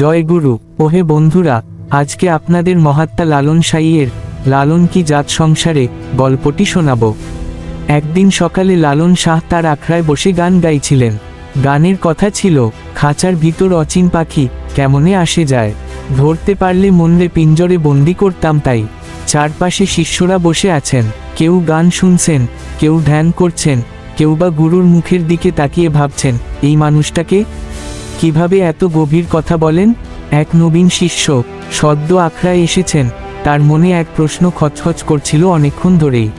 জয় গুরু, ওহে বন্ধুরা, আজকে আপনাদের মহাত্মা লালন সাইয়ের, লালন কি জাত সংসারে, গল্পটি শোনাব। একদিন সকালে লালন শাহ তার আখড়ায় বসে গান গাইছিলেন। গানের কথা ছিল, খাঁচার ভিতর অচিন পাখি, কেমনে আসে যায়। ধরতে পারলে মনরে পিঞ্জরে বন্দি করতাম তাই। চারপাশে শিষ্যরা বসে আছেন, কেউ গান শুনছেন, কেউ ধ্যান করছেন, কেউ বা গুরুর মুখের দিকে তাকিয়ে ভাবছেন, এই মানুষটাকে? কীভাবে এত গভীর কথা বলেন? এক নবীন শিষ্য, সদ্য আখড়ায় এসেছেন, তার মনে এক প্রশ্ন খচখচ করছিল অনেকক্ষণ ধরেই।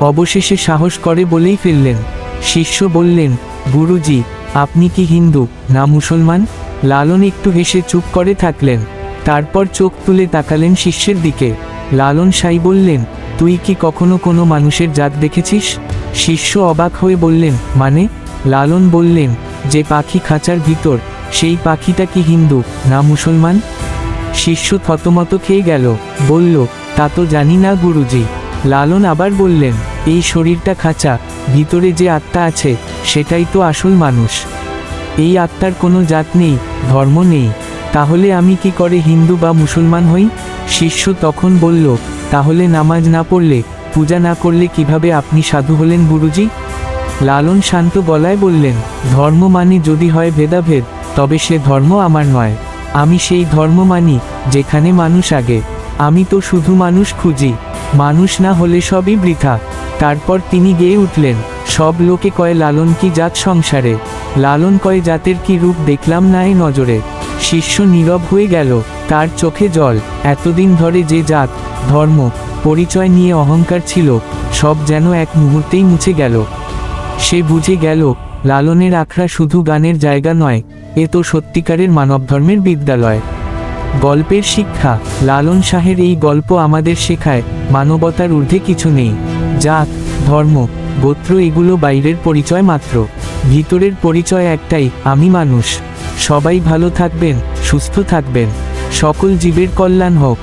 অবশেষে সাহস করে বলেই ফেললেন। শিষ্য বললেন, গুরুজি, আপনি কি হিন্দু, না মুসলমান? লালন একটু হেসে চুপ করে থাকলেন। তারপর চোখ তুলে তাকালেন শিষ্যের দিকে। লালন সাই বললেন, তুই কি কখনো কোনো মানুষের জাত দেখেছিস? শিষ্য অবাক হয়ে বললেন মানে? লালন বললেন, যে পাখি খাঁচার ভিতর সেই পাখিটা কি হিন্দু, না মুসলমান? শিষ্য থতমত খেয়ে গেল, বলল, তা তো জানি না গুরুজি। লালন আবার বললেন, এই শরীরটা খাঁচা, ভিতরে যে আত্মা আছে, সেটাই তো আসল মানুষ। এই আত্মার কোনো জাত নেই, ধর্ম নেই। তাহলে আমি কি করে হিন্দু বা মুসলমান হই? শিষ্য তখন বলল, তাহলে নামাজ না পড়লে, পূজা না করলে কীভাবে আপনি সাধু হলেন গুরুজি? লালন শান্ত গলায় বললেন, ধর্ম মানে যদি হয় ভেদাভেদ তবে সে ধর্ম আমার নয়। আমি সেই ধর্ম মানি, যেখানে মানুষ আগে। আমি তো শুধু মানুষ খুঁজি। মানুষ না হলে সবই বৃথা। তারপর তিনি গেয়ে উঠলেন। সব লোকে কয়, লালন কি জাত সংসারে? লালন কয়, জাতের কি রূপ দেখলাম না এই নজরে? শিষ্য নীরব হয়ে গেল, তার চোখে জল। এতদিন ধরে যে জাত, ধর্ম, পরিচয় নিয়ে অহংকার ছিল, সব যেন এক মুহূর্তেই মুছে গেল। সে বুঝে গেল লালনের আখড়া শুধু গানের জায়গা নয়, এ তো সত্যিকারের মানবধর্মের বিদ্যালয়। গল্পের শিক্ষা, লালন শাহের এই গল্প আমাদের শেখায়, মানবতার ঊর্ধ্বে কিছু নেই। জাত, ধর্ম, গোত্র এগুলো বাইরের পরিচয় মাত্র। ভিতরের পরিচয় একটাই, আমি মানুষ। সবাই ভালো থাকবেন, সুস্থ থাকবেন। সকল জীবের কল্যাণ হোক।